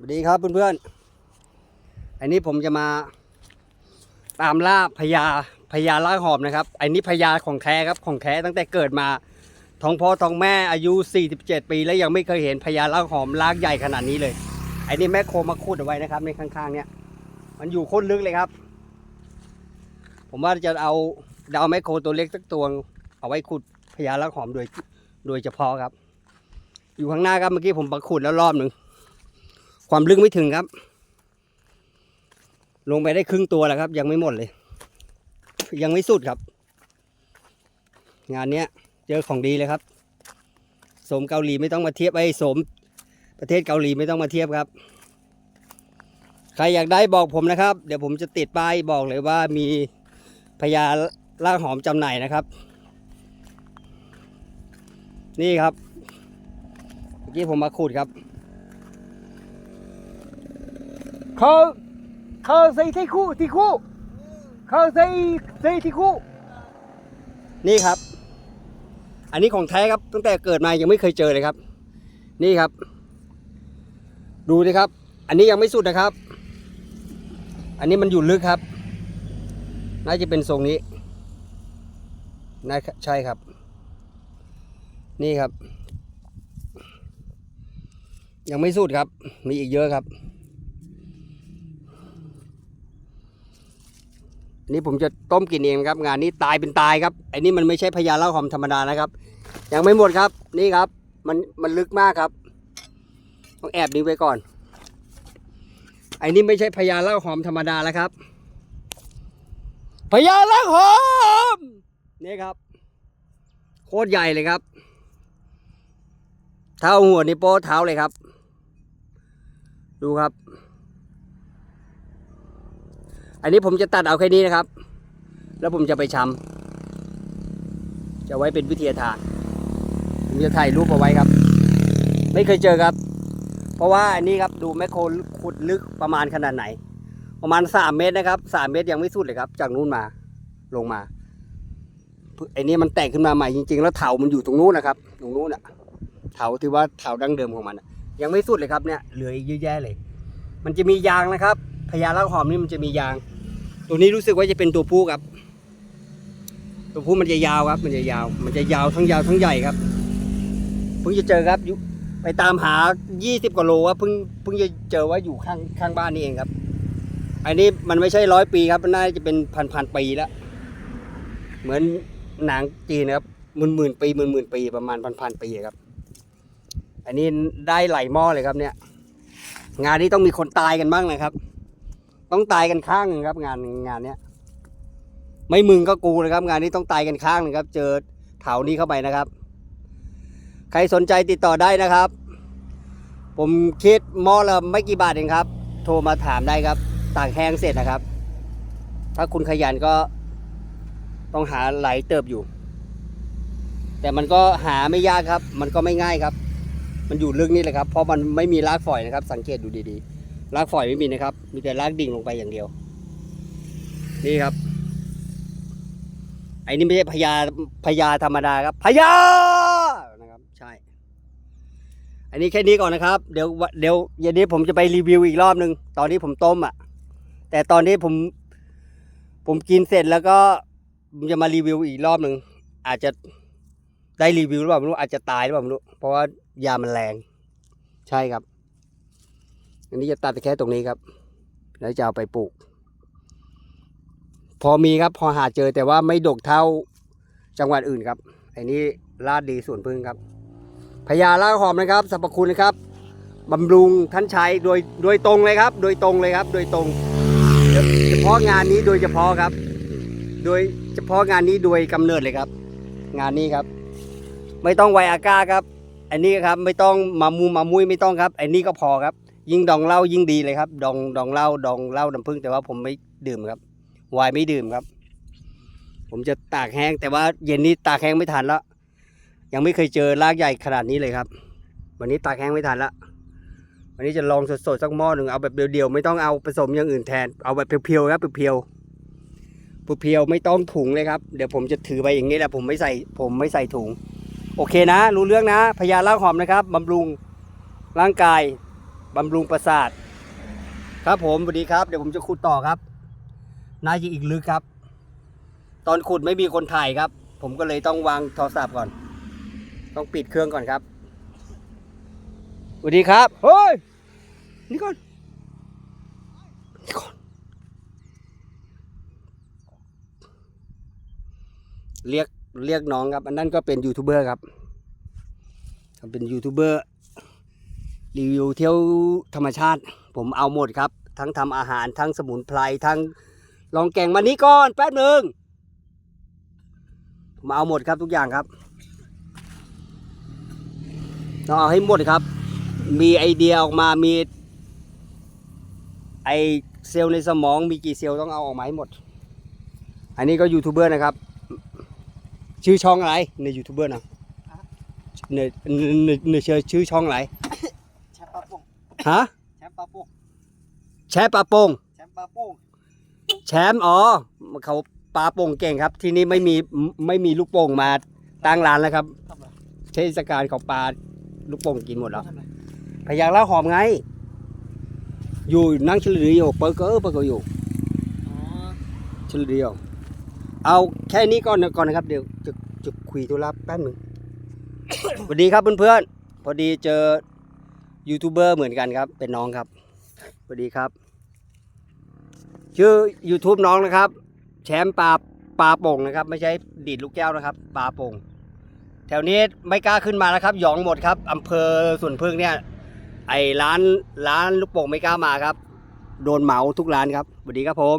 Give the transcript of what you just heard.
สวัสดีครับเพื่อนๆ อันนี้ผมจะมาตามล่าพญาพญาล่าหอมนะครับ อันนี้พญาของแท้ครับของแท้ตั้งแต่เกิดมาท้องพ่อท้องแม่อายุ 47 ปี แล้วยังไม่เคยเห็นพญาล่าหอมลากใหญ่ขนาดนี้เลย อันนี้แม่โคมาขุดเอาไว้นะครับในข้างๆ เนี่ย มันอยู่คตรลึกเลยครับ ผมว่าจะเอาดาวแม่โคตัวเล็กสักตัวเอาไว้ขุดพญาล่าหอมโดยโดยเฉพาะครับ อยู่ข้างหน้าครับเมื่อกี้ผมมาขุดแล้วรอบหนึ่ง ความลึกไม่ถึงครับ ลงไปได้ครึ่งตัวแล้วครับ ยังไม่หมดเลย ยังไม่สุดครับ งานเนี้ย เจอของดีเลยครับสมเกาหลีไม่ต้องมาเทียบไอ้สม ประเทศเกาหลีไม่ต้องมาเทียบครับ ใครอยากได้บอกผมนะครับ เดี๋ยวผมจะติดป้ายบอกเลยว่ามีพญาล่างหอมจำหน่ายนะครับ นี่ครับเมื่อกี้ผมมาขุดครับ เขาเขาใส่ที่คู่ที่คู่เขาใส่ใส่ที่คู่ นี่ครับ อันนี้ของแท้ครับ ตั้งแต่เกิดมายังไม่เคยเจอเลยครับ นี่ครับ ดูดิครับ อันนี้ยังไม่สุดนะครับ อันนี้มันอยู่ลึกครับ น่าจะเป็นทรงนี้น่าใช่ครับ นี่ครับ ยังไม่สุดครับ มีอีกเยอะครับ นนี้ผมจะต้มกินเองครับ งานนี้ตายเป็นตายครับไอ้นี่มันไม่ใช่พญาเล่าหอมธรรมดานะครับ ยังไม่หมดครับนี่ครับ มันมันลึกมากครับ ต้องแอบนี้ไว้ก่อนไอ้นี่ไม่ใช่พญาเล่าหอมธรรมดาแล้วครับพญาเล่าหอมนี่ครับ โคตรใหญ่เลยครับ เท้าหัวนี่โป้เท้าเลยครับ ดูครับ อันนี้ผมจะตัดเอาแค่นี้นะครับ แล้วผมจะไปชำจะไว้เป็นวิทยาทาน ผมจะถ่ายรูปเอาไว้ครับ ไม่เคยเจอครับ เพราะว่าอันนี้ครับดูแมคโครขุดลึกประมาณขนาดไหน ประมาณสามเมตรนะครับสามเมตรยังไม่สุดเลยครับ จากนู้นมาลงมาไอ้นี่มันแตกขึ้นมาใหม่จริงๆ แล้วเถามันอยู่ตรงนู้นนะครับ ตรงนู้นอะเถาที่ว่าเถาดั้งเดิมของมันยังไม่สุดเลยครับเนี่ยเหลืออีกเยอะแยะเลย มันจะมียางนะครับ พญาล่างหอมนี่มันจะมียาง ตัวนี้รู้สึกว่าจะเป็นตัวผู้ครับ ตัวผู้มันจะยาวครับ มันจะยาว มันจะยาวทั้งยาวทั้งใหญ่ครับเพิ่งจะเจอครับไปตามหา 20กว่าโลว่าเพิ่งเพิ่งจะเจอว่าอยู่ข้างข้างบ้านนี่เองครับ อันนี้มันไม่ใช่ร้อยปีครับ มันน่าจะเป็นพันพันปีแล้ว เหมือนหนังจีนครับหมื่นหมื่นปีหมื่นหมื่นปีประมาณพันพันปีครับ อันนี้ได้ไหลหม้อเลยครับเนี่ย งานนี้ต้องมีคนตายกันบ้างนะครับ ต้องตายกันข้างหนึ่งครับ งานงานเนี้ยไม่มึงก็กูนะครับ งานนี้ต้องตายกันข้างหนึ่งครับ เจอเถานี้เข้าไปนะครับ ใครสนใจติดต่อได้นะครับ ผมคิดมอละไม่กี่บาทเองครับ โทรมาถามได้ครับตากแห้งเสร็จนะครับ ถ้าคุณขยันก็ต้องหาไหลเติบอยู่ แต่มันก็หาไม่ยากครับ มันก็ไม่ง่ายครับ มันอยู่ลึกนี่แหละครับ เพราะมันไม่มีรากฝอยนะครับ สังเกตดูดีๆ รากฝอยไม่มีนะครับ มีแต่รากดิ่งลงไปอย่างเดียว นี่ครับ ไอ้นี่ไม่ใช่พญาพญาธรรมดาครับพญานะครับ ใช่ อันนี้แค่นี้ก่อนนะครับ เดี๋ยวเดี๋ยวเย็นนี้ผมจะไปรีวิวอีกรอบหนึ่งตอนนี้ผมต้มอะ แต่ตอนนี้ผม ผมกินเสร็จแล้วก็จะมารีวิวอีกรอบหนึ่งอาจจะได้รีวิวหรือเปล่าไม่รู้อาจจะตายหรือเปล่าไม่รู้เพราะว่ายามันแรง ใช่ครับ อันนี้จะตัดแค่ตรงนี้ครับ แล้วจะเอาไปปลูก พอมีครับพอหาเจอแต่ว่าไม่ดกเท่าจังหวัดอื่นครับอ้นี่ลาดดีส่วนพึ่งครับพญาลาหอมนะครับสรรพคุณนะครับบำรุงท่านใช้โดยโดยตรงเลยครับ โดยตรงเลยครับ โดยตรง เฉพาะงานนี้โดยเฉพาะครับ โดยเฉพาะงานนี้โดยกำเนิดเลยครับ งานนี้ครับ ไม่ต้องไวอาก้าครับ อันนี้ครับไม่ต้องมามูมามุยไม่ต้องครับ อันนี้ก็พอครับ ยิ่งดองเหล้ายิ่งดีเลยครับ ดองดองเหล้าดองเหล้าน้ำผึ้งแต่ว่าผมไม่ดื่มครับวน์ไม่ดื่มครับ ผมจะตากแห้งแต่ว่าเย็นนี้ตากแห้งไม่ทันแล้วยังไม่เคยเจอรากใหญ่ขนาดนี้เลยครับ วันนี้ตากแห้งไม่ทันละวันนี้จะลองสดๆสักหม้อหนึ่งเอาแบบเดียวๆไม่ต้องเอาผสมอย่างอื่นแทนเอาแบบเพียวๆครับเพียวๆเพียวๆไม่ต้องถุงเลยครับเดี๋ยวผมจะถือไปอย่างนี้แหละผมไม่ใส่ผมไม่ใส่ถุง โอเคนะ รู้เรื่องนะพญาล่าหอมนะครับบำรุงร่างกาย บำรุงประสาท ครับผมสวัสดีครับ เดี๋ยวผมจะขุดต่อครับ น่าจะอีกลึกครับ ตอนขุดไม่มีคนถ่ายครับ ผมก็เลยต้องวางโทรศัพท์ก่อน ต้องปิดเครื่องก่อนครับสวัสดีครับ เฮ้ย นี่ก่อน นี่ก่อน เรียกเรียกน้องครับ อันนั้นก็เป็นยูทูบเบอร์ครับเป็นยูทูบเบอร์ รีวิวเที่ยวธรรมชาติ ผมเอาหมดครับ ทั้งทำอาหารทั้งสมุนไพรทั้งลองแกงมานี้ก่อนแป๊บหนึ่งผมเอาหมดครับทุกอย่างครับต้องเอาให้หมดครับ มีไอเดียออกมามี ไอเซลล์ในสมองมีกี่เซลล์ต้องเอาออกมาให้หมด อันนี้ก็ยูทูบเบอร์นะครับ ชื่อช่องอะไรในยูทูบเบอร์นะในในในชื่อชื่อช่องอะไร แชมป์ปลาโป่ง ฮะแชมป์ปลาโป่งแชร์ปลาโป่งแชมป์ปลาโป่งแชมป์อ๋อเขาปลาโป่งเก่งครับ ที่นี่ไม่มีไม่มีลูกโป่งมาตั้งร้านแล้วครับ ทำอะไรเทศกาลเขาปลาลูกโป่งกินหมดแล้ว ทำอะไรพยางล่าหอมไง อยู่นั่งเฉลี่ยอยู่เปิดเกอเปิดเกออยู่อ๋อเฉลี่ยเอาแค่นี้ก่อนนะก่อนนะครับ เดี๋ยวจะจะคุยธุระแป๊บหนึ่ง สวัสดีครับเพื่อนๆพอดีเจอ ยูทูบเบอร์เหมือนกันครับ เป็นน้องครับสวัสดีครับ ชื่อ YouTube น้องนะครับ แชมป์ปลาปลาโป่งนะครับ ไม่ใช่ดีดลูกแก้วนะครับปลาโป่งแถวนี้ไม่กล้าขึ้นมาแล้วครับ หยองหมดครับอำเภอสวนพึ่งเนี่ย ไอ้ร้านร้านลูกโป่งไม่กล้ามาครับ โดนเหมาทุกร้านครับสวัสดีครับผม